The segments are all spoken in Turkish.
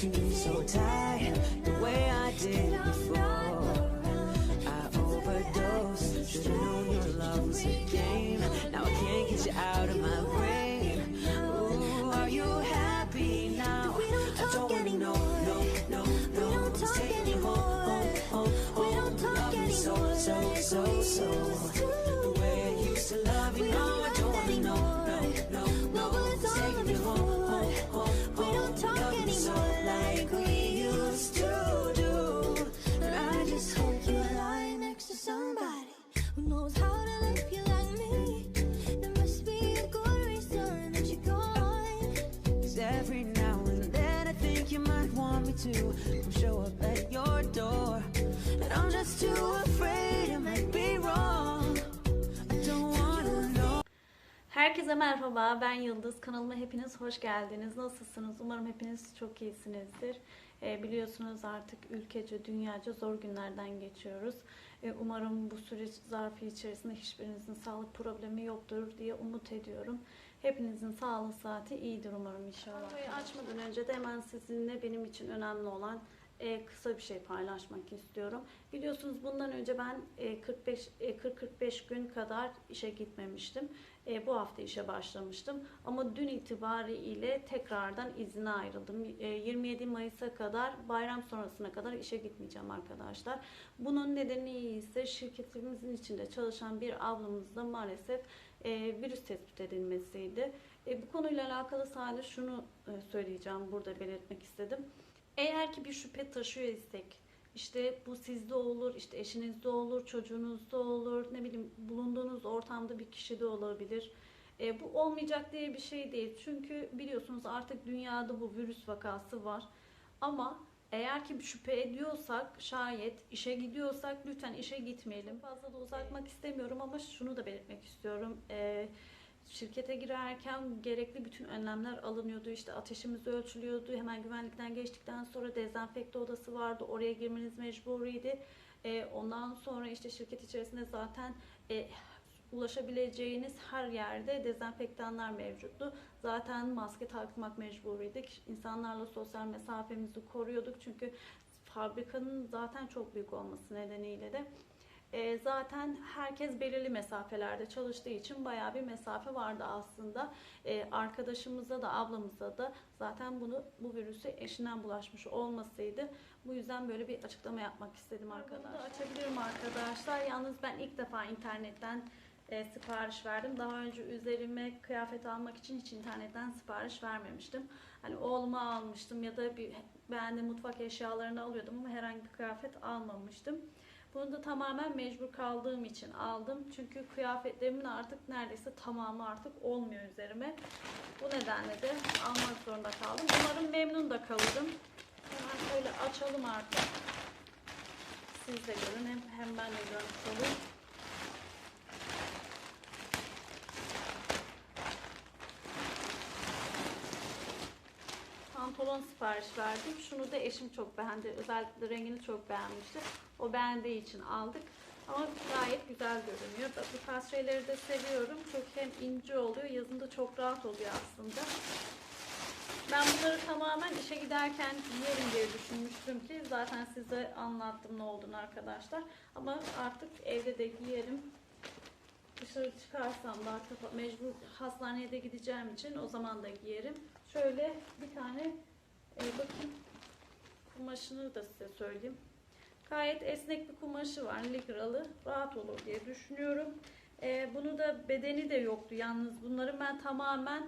to me so tight. The way I did Herkese merhaba, ben Yıldız. Kanalıma hepiniz hoş geldiniz. Nasılsınız? Umarım hepiniz çok iyisinizdir. Ee, biliyorsunuz artık ülkece, dünyaca zor günlerden geçiyoruz. Ee, umarım bu süreç zarfı içerisinde hiçbirinizin sağlık problemi yoktur diye umut ediyorum. Hepinizin sağlık saati iyidir umarım inşallah. Videoyu açmadan önce de hemen sizinle benim için önemli olan e, kısa bir şey paylaşmak istiyorum. Biliyorsunuz bundan önce ben e, 45 e, 40-45 gün kadar işe gitmemiştim. E, bu hafta işe başlamıştım. Ama dün itibariyle tekrardan izine ayrıldım. E, 27 Mayıs'a kadar bayram sonrasına kadar işe gitmeyeceğim arkadaşlar. Bunun nedeni ise şirketimizin içinde çalışan bir ablamızda maalesef e, virüs tespit edilmesiydi. E, bu konuyla alakalı sadece şunu e, söyleyeceğim, burada belirtmek istedim. Eğer ki bir şüphe taşıyor isek, işte bu sizde olur, işte eşinizde olur, çocuğunuzda olur, ne bileyim bulunduğunuz ortamda bir kişide olabilir. E, bu olmayacak diye bir şey değil. Çünkü biliyorsunuz artık dünyada bu virüs vakası var. Ama eğer ki şüphe ediyorsak şayet işe gidiyorsak lütfen işe gitmeyelim. Fazla da uzatmak istemiyorum ama şunu da belirtmek istiyorum. E, şirkete girerken gerekli bütün önlemler alınıyordu. İşte ateşimiz ölçülüyordu. Hemen güvenlikten geçtikten sonra dezenfekte odası vardı. Oraya girmeniz mecburiydi. E, ondan sonra işte şirket içerisinde zaten e, ulaşabileceğiniz her yerde dezenfektanlar mevcuttu. Zaten maske takmak mecburiydik. İnsanlarla sosyal mesafemizi koruyorduk. Çünkü fabrikanın zaten çok büyük olması nedeniyle de e, zaten herkes belirli mesafelerde çalıştığı için bayağı bir mesafe vardı aslında. E, arkadaşımıza da ablamıza da zaten bunu bu virüsü eşinden bulaşmış olmasıydı. Bu yüzden böyle bir açıklama yapmak istedim arkadaşlar. Bunu da açabilirim arkadaşlar. Yalnız ben ilk defa internetten e, sipariş verdim. Daha önce üzerime kıyafet almak için hiç internetten sipariş vermemiştim. Hani oğluma almıştım ya da bir beğendiğim mutfak eşyalarını alıyordum ama herhangi bir kıyafet almamıştım. Bunu da tamamen mecbur kaldığım için aldım. Çünkü kıyafetlerimin artık neredeyse tamamı artık olmuyor üzerime. Bu nedenle de almak zorunda kaldım. Umarım memnun da kalırım. Hemen şöyle açalım artık. Siz de görün hem, hem ben de görmüş olayım. pantolon sipariş verdim. Şunu da eşim çok beğendi. Özellikle rengini çok beğenmişti. O beğendiği için aldık. Ama gayet güzel görünüyor. Bu tarz şeyleri de seviyorum. Çok hem ince oluyor. Yazında çok rahat oluyor aslında. Ben bunları tamamen işe giderken giyerim diye düşünmüştüm ki zaten size anlattım ne olduğunu arkadaşlar. Ama artık evde de giyerim. Dışarı çıkarsam da artık mecbur hastaneye de gideceğim için o zaman da giyerim. Şöyle bir tane e, bakın kumaşını da size söyleyeyim. Gayet esnek bir kumaşı var. Likralı. Rahat olur diye düşünüyorum. E, bunu da bedeni de yoktu. Yalnız bunları ben tamamen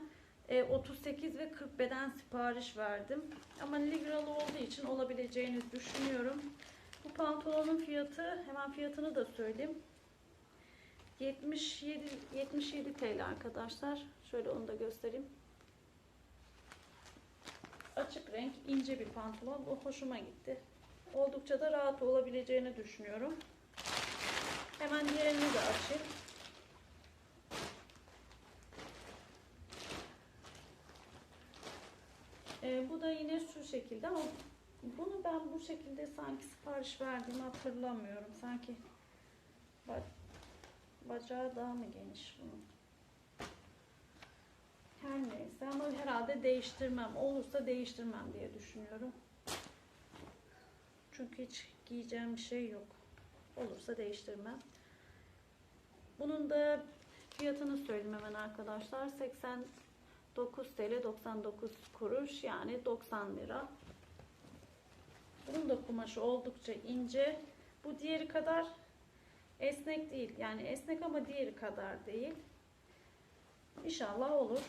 e, 38 ve 40 beden sipariş verdim. Ama ligralı olduğu için olabileceğini düşünüyorum. Bu pantolonun fiyatı hemen fiyatını da söyleyeyim. 77 77 TL arkadaşlar. Şöyle onu da göstereyim. Açık renk ince bir pantolon. O hoşuma gitti. Oldukça da rahat olabileceğini düşünüyorum. Hemen diğerini de açayım. Ee, bu da yine şu şekilde ama bunu ben bu şekilde sanki sipariş verdiğimi hatırlamıyorum. Sanki ba- bacağı daha mı geniş bunun? Her neyse ama herhalde değiştirmem. Olursa değiştirmem diye düşünüyorum. Çünkü hiç giyeceğim bir şey yok. Olursa değiştirmem. Bunun da fiyatını söyleyeyim hemen arkadaşlar. 89 TL 99 kuruş yani 90 lira. Bunun da kumaşı oldukça ince. Bu diğeri kadar esnek değil. Yani esnek ama diğeri kadar değil. İnşallah olur.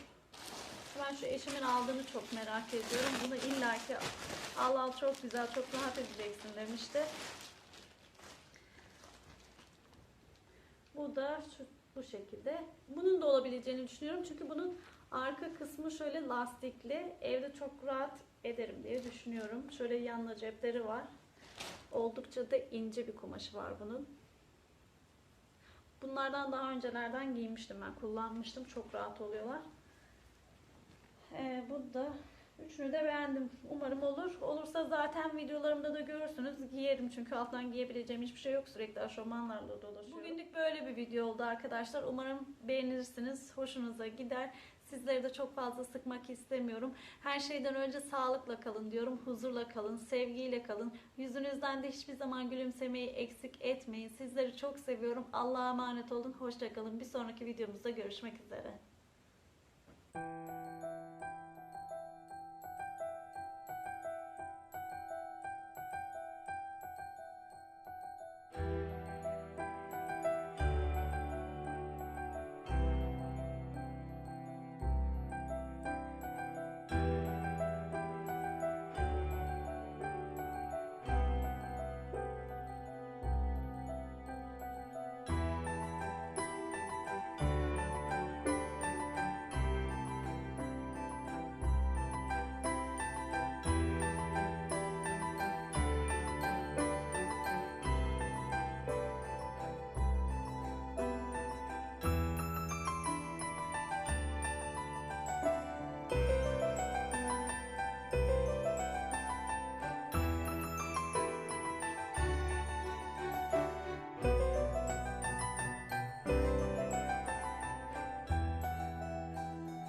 Ben şu eşimin aldığını çok merak ediyorum. Bunu illaki al al çok güzel, çok rahat edeceksin demişti. Bu da şu bu şekilde. Bunun da olabileceğini düşünüyorum. Çünkü bunun arka kısmı şöyle lastikli. Evde çok rahat ederim diye düşünüyorum. Şöyle yanına cepleri var. Oldukça da ince bir kumaşı var bunun. Bunlardan daha öncelerden giymiştim ben. Kullanmıştım. Çok rahat oluyorlar. Ee, bu da üçünü de beğendim. Umarım olur. Olursa zaten videolarımda da görürsünüz. Giyerim çünkü alttan giyebileceğim hiçbir şey yok. Sürekli aşormanlarla dolaşıyorum. Bugünlük böyle bir video oldu arkadaşlar. Umarım beğenirsiniz. Hoşunuza gider. Sizleri de çok fazla sıkmak istemiyorum. Her şeyden önce sağlıkla kalın diyorum. Huzurla kalın, sevgiyle kalın. Yüzünüzden de hiçbir zaman gülümsemeyi eksik etmeyin. Sizleri çok seviyorum. Allah'a emanet olun. Hoşça kalın. Bir sonraki videomuzda görüşmek üzere.